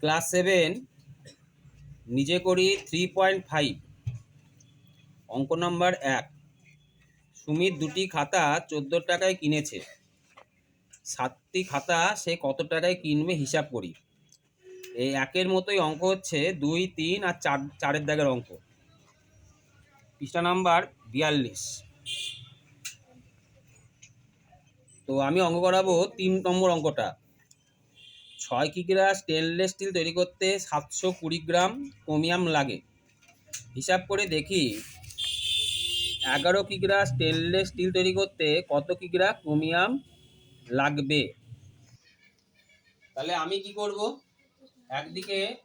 Class seven, নিজে করি three point five অঙ্ক নম্বর এক। সুমিত দুটি খাতা চোদ্দ টাকায় কিনেছে। সাতটি খাতা সে কত টাকায় কিনবে হিসাব করি। এই একের মতোই অঙ্ক হচ্ছে দুই, তিন আর চার, চারের দাগের অঙ্ক। পৃষ্ঠা নাম্বার বিয়াল্লিশ। তো আমি অঙ্ক করাবো তিন নম্বর অঙ্কটা। ছয় কিগ্রা স্টেনলেস স্টিল তৈরি করতে সাতশো কুড়ি গ্রাম ক্রোমিয়াম লাগে। হিসাব করে দেখি, এগারো কিগ্রা স্টেনলেস স্টিল তৈরি করতে কত কিগ্রা ক্রোমিয়াম লাগবে? তাহলে আমি কি করব? একদিকে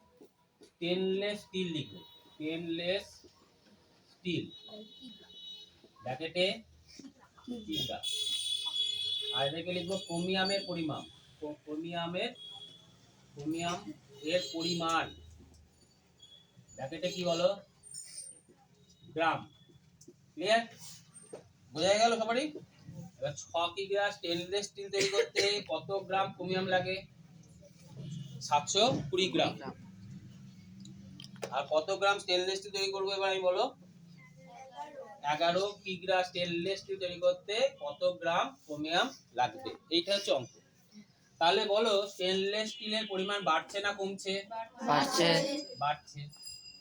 স্টেনলেস স্টিল লিখব। Stainless steel. ব্র্যাকেটে কিগ্রা। আর এটাকে লিখব ক্রোমিয়ামের পরিমাণ ক্রো- ক্রোমিয়ামের ক্রোমিয়াম এর পরিমাণ। ব্র্যাকেটে কি বলো? গ্রাম। ক্লিয়ার বোঝা গেল সবারই? এবার ছ কিগ্রা স্টেনলেস স্টিল তৈরি করতে কত গ্রাম ক্রোমিয়াম লাগে? সাতশো কুড়ি গ্রাম। আর কত গ্রাম স্টেনলেস স্টিল তৈরি করব এবার আমি বলো? এগারো কিগ্রা স্টেনলেস স্টিল তৈরি করতে কত গ্রাম ক্রোমিয়াম লাগবে? এইটা হচ্ছে অঙ্ক। তাহলে বলো স্টেনলেস স্টিলের পরিমাণ বাড়ছে না কমছে? বাড়ছে। বাড়ছে।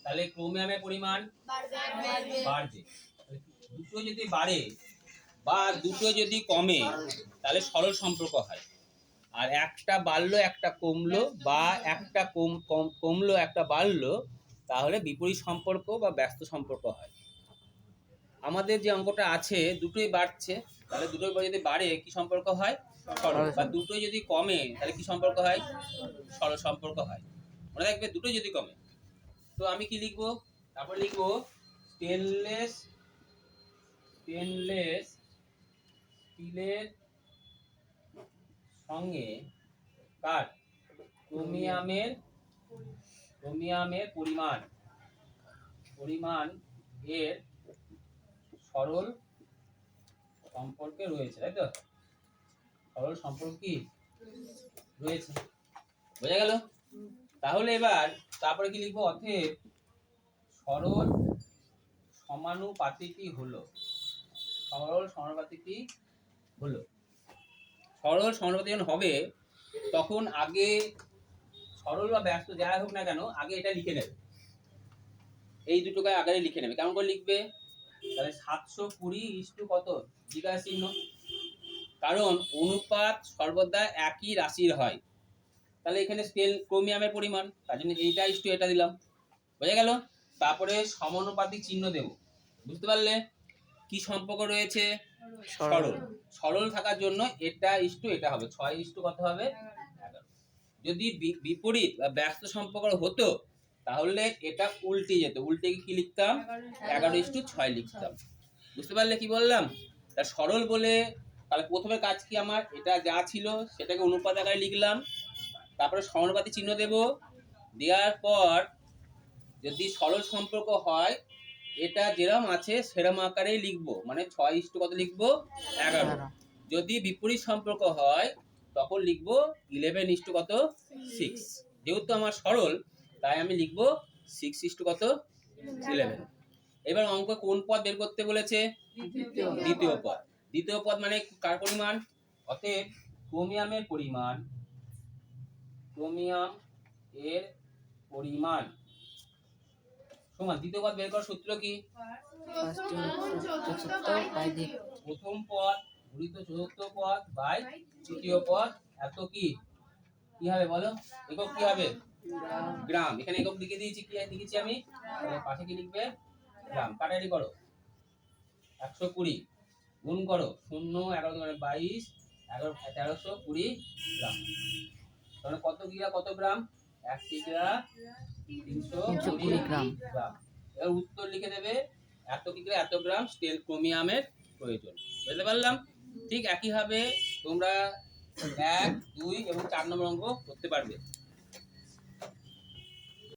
তাহলে ক্রোমিয়ামের পরিমাণ বাড়বে। দুটো যদি বাড়ে বা দুটো যদি কমে তাহলে সরল সম্পর্ক হয়। আর একটা বাড়লো একটা কমলো বা একটা কম কম- কমলো একটা বাড়লো তাহলে বিপরীত সম্পর্ক বা ব্যস্ত সম্পর্ক হয়। আমাদের যে অঙ্কটা আছে দুটোই বাড়ছে। তাহলে দুটোই যদি বাড়ে কি সম্পর্ক হয়? সরল বা দুটোই যদি কমে তাহলে কি সম্পর্ক হয়? সরল সম্পর্ক হয়। মনে রাখবে দুটোই যদি কমে। তো আমি কি লিখব? তারপর লিখব স্টেনলেস স্টেনলেস স্টিলের সঙ্গে কার ক্রোমিয়ামের ক্রোমিয়ামের পরিমাণ পরিমাণ এর সরল সম্পর্কে রয়েছে তাই তো? সরল সম্পর্ক কি? রয়েছে। বোঝা গেল? তাহলে এবার তারপরে কি লিখব? অতএব সরল সমানুপাতিকই হলো। সরল সমানুপাতিকই হলো। সরল সমানুপাতিক যখন হবে, তখন আগে সরল বা ব্যস্ত যাই হোক না কেন, আগে এটা লিখে নেবে। এই দুটোকে আগে লিখে নেবে। কেমন করে লিখবে? তাহলে সাতশো কুড়ি ইস্টু কত? জিজ্ঞাসা চিহ্ন। কারণ অনুপাত সর্বদা একই রাশির হয়। তাহলে এখানে স্কেল ক্রোমিয়ামের পরিমাণ তার জন্য এইটা ইস্টু এটা দিলাম। বোঝা গেল? তারপরে সমানুপাতিক চিহ্ন দেব। বুঝতে পারলে? কি সম্পর্ক রয়েছে? সরল। সরল। থাকার জন্য এটা ইস্টু এটা হবে। ছয় ইস্টু কত হবে? যদি বি- বিপরীত বা ব্যস্ত সম্পর্ক হতো তাহলে এটা উল্টে যেত। উল্টে কি লিখতাম? এগারো। ইস্টু ছয় লিখতাম। বুঝতে পারলে কি বললাম? তা সরল বলে তাহলে প্রথমে কাজ কি আমার? এটা যা ছিল সেটাকে অনুপাত আকারে লিখলাম। তারপরে সমানুপাতি চিহ্ন দেব। দেওয়ার পর যদি সরল সম্পর্ক হয় এটা যেরম আছে সেরম আকারেই লিখব। মানে ছয় ইস্টু কত লিখব? এগারো। যদি বিপরীত সম্পর্ক হয় তখন লিখব ইলেভেন ইস্টু কত? সিক্স যেহেতু আমার সরল তাই আমি লিখব সিক্স ইস্টু কত? ইলেভেন এবার অঙ্ক কোন পদ বের করতে বলেছে? দ্বিতীয় পদ। দ্বিতীয় পদ মানে কার পরিমাণ? অতএব ক্রোমিয়ামের পরিমাণ ক্রোমিয়াম এর পরিমাণ। সমান দ্বিতীয় পদ বের করার সূত্র কি? প্রথম পদ গুণিত চতুর্থ পদ বাই তৃতীয় পদ এত কি? কি হবে বলো? একক কি হবে? গ্রাম। এখানে একক লিখে দিয়েছি কি লিখেছি আমি? পাশে কি লিখবে? গ্রাম। কাটারি করো। একশো কুড়ি। গুণ করো শূন্য এগারো মানে বাইশ এগারো তেরোশো কুড়ি গ্রাম। তাহলে কত কিগ্রা কত গ্রাম? এক কিগ্রা তিনশো কুড়ি গ্রাম। গ্রাম। এবার উত্তর লিখে দেবে এত কিগ্রা এত গ্রাম স্টেল ক্রোমিয়ামের প্রয়োজন। বুঝতে পারলাম? ঠিক একইভাবে তোমরা এক দুই এবং চার নম্বর অঙ্ক করতে পারবে।